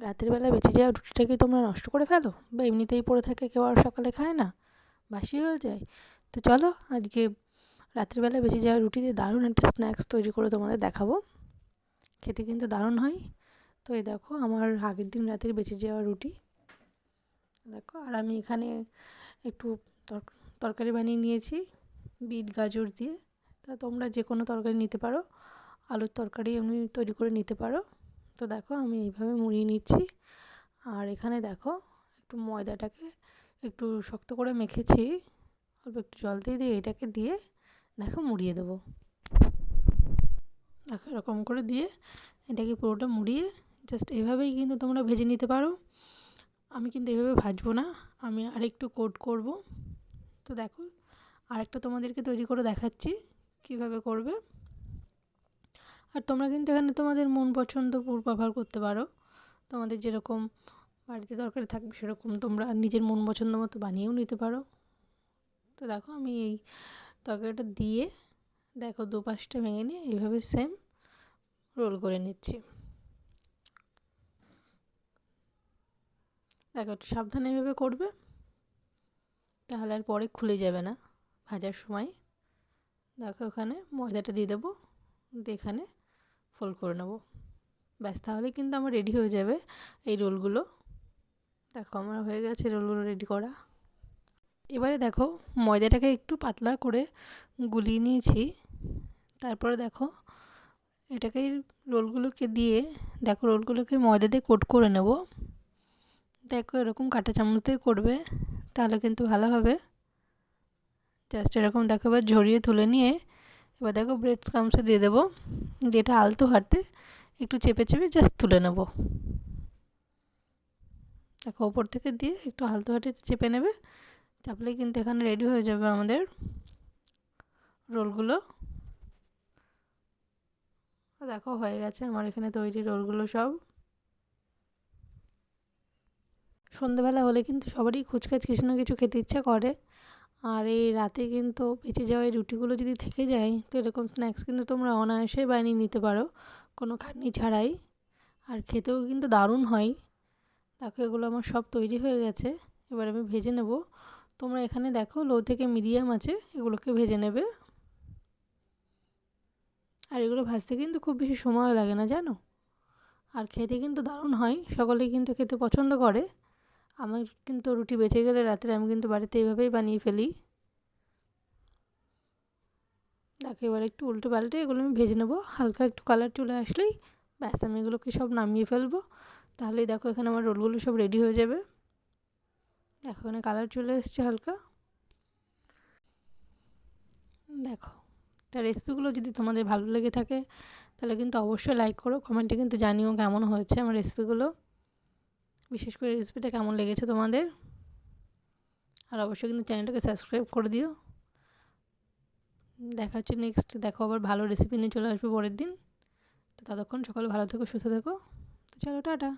রাতের বেলা বেঁচে যাওয়া রুটিটা কি তোমরা নষ্ট করে ফেলো? বা এমনিতেই পড়ে থাকে কেউ আর সকালে খায় না? বাসি হয়ে যায়। তো চলো, আজকে রাত্রিবেলা বেঁচে যাওয়া রুটি দিয়ে দারুণ একটা স্ন্যাক্স তৈরি করে তোমাদের দেখাবো। খেতে কিন্তু দারুণ হয়। তো এই দেখো, আমার আগের দিন রাতের বেঁচে যাওয়া রুটি। দেখো, আর আমি এখানে একটু তরকারি বানিয়ে নিয়েছি, বিট, গাজর দিয়ে। তা তোমরা যে কোনো তরকারি নিতে পারো। আলুর তরকারি এমনি তৈরি করে নিতে পারো। তো দেখো আমি এইভাবে মুড়িয়ে নিচ্ছি। আর এখানে দেখো একটু ময়দাটাকে একটু শক্ত করে মেখেছি। অল্প একটু জল দিয়ে দিয়ে এটাকে দিয়ে দেখো মুড়িয়ে দেবো। দেখো এরকম করে দিয়ে এটাকে পুরোটা মুড়িয়ে জাস্ট এভাবেই কিন্তু তোমরা ভেজে নিতে পারো। আমি কিন্তু এভাবে ভাজবো না, আমি আরেকটু কোট করব। তো দেখো আরেকটা তোমাদেরকে তৈরি করে দেখাচ্ছি, কীভাবে করবে। আর তোমরা কিন্তু এখানে তোমাদের মন পছন্দ পুর ব্যবহার করতে পারো। তোমাদের যেরকম বাড়িতে তরকারি থাকবে সেরকম তোমরা নিজের মন পছন্দ মতো বানিয়েও নিতে পারো। তো দেখো আমি এই তরকারিটা দিয়ে দেখো দুপাশটা ভেঙে নিয়ে এইভাবে সেম রোল করে নিচ্ছি। দেখো একটু সাবধানে এভাবে করবে, তাহলে আর পরে খুলে যাবে না। ভাজার সময় দেখো ওখানে ময়দাটা দিয়ে দেবো এখানে ফোল্ড করে নেব। ব্যাস, তাহলে কিন্তু আমার রেডি হয়ে যাবে এই রোলগুলো। দেখো, আমার হয়ে গেছে রোলগুলো রেডি করা। এবারে দেখো, ময়দাটাকে একটু পাতলা করে গুলিয়ে নিয়েছি। তারপরে দেখো, এটাকে রোলগুলোকে দিয়ে, দেখো রোলগুলোকে ময়দা দিয়ে কোট করে নেব। দেখো, এরকম কাঁটা চামচ দিয়ে করবে, তাহলে কিন্তু ভালো হবে। জাস্ট এরকম দেখো, এবার ঝরিয়ে তুলে নিয়ে এবার দেখো ব্রেড স্কামসে দিয়ে দেবো। যেটা আলতো হাতে একটু চেপে চেপে জাস্ট তুলে নেব। দেখো ওপর থেকে দিয়ে একটু আলতো হাতে চেপে নেবে। চাপলেই কিন্তু এখানে রেডি হয়ে যাবে আমাদের রোলগুলো দেখো হয়ে গেছে আমার এখানে তৈরি রোলগুলো সব। সন্ধেবেলা হলে কিন্তু সবারই খুচকাচ কিছু না কিছু খেতে ইচ্ছা করে। আর এই রাতে কিন্তু বেঁচে যাওয়া এই রুটিগুলো যদি থেকে যায়, তো এরকম স্ন্যাক্স কিন্তু তোমরা অনায়াসে বানিয়ে নিতে পারো, কোনো খাটনি ছাড়াই। আর খেতেও কিন্তু দারুণ হয়। দেখো, এগুলো আমার সব তৈরি হয়ে গেছে। এবার আমি ভেজে নেব। তোমরা এখানে দেখো, লো থেকে মিডিয়াম আছে, এগুলোকে ভেজে নেবে। আর এগুলো ভাজতে কিন্তু খুব বেশি সময়ও লাগে না, জানো? আর খেতে কিন্তু দারুণ হয়। সকলেই কিন্তু খেতে পছন্দ করে। আমার কিন্তু রুটি বেঁচে গেলে রাত্রে আমি কিন্তু বাড়িতে এইভাবেই বানিয়ে ফেলি। দেখো, এবার একটু উল্টে পাল্টে এগুলো আমি ভেজে নেব। হালকা একটু কালার চলে আসলেই ব্যাস, আমি এগুলোকে সব নামিয়ে ফেলব। তাহলেই দেখো, এখানে আমার রোলগুলো সব রেডি হয়ে যাবে। দেখো, এখানে কালার চলে এসছে হালকা। দেখো তার রেসিপিগুলো যদি তোমাদের ভালো লেগে থাকে, তাহলে কিন্তু অবশ্যই লাইক করো। কমেন্টে কিন্তু জানিও কেমন হয়েছে আমার রেসিপিগুলো বিশেষ করে রেসিপিটা কেমন লেগেছে তোমাদের? আর অবশ্যই কিন্তু চ্যানেলটাকে সাবস্ক্রাইব করে দিও। দেখা হচ্ছে নেক্সট দেখো আবার ভালো রেসিপি নিয়ে চলে আসবে পরের দিন। তো ততক্ষণ সকালে ভালো থেকো, সুস্থ থেকো। তো চলো, টাটা।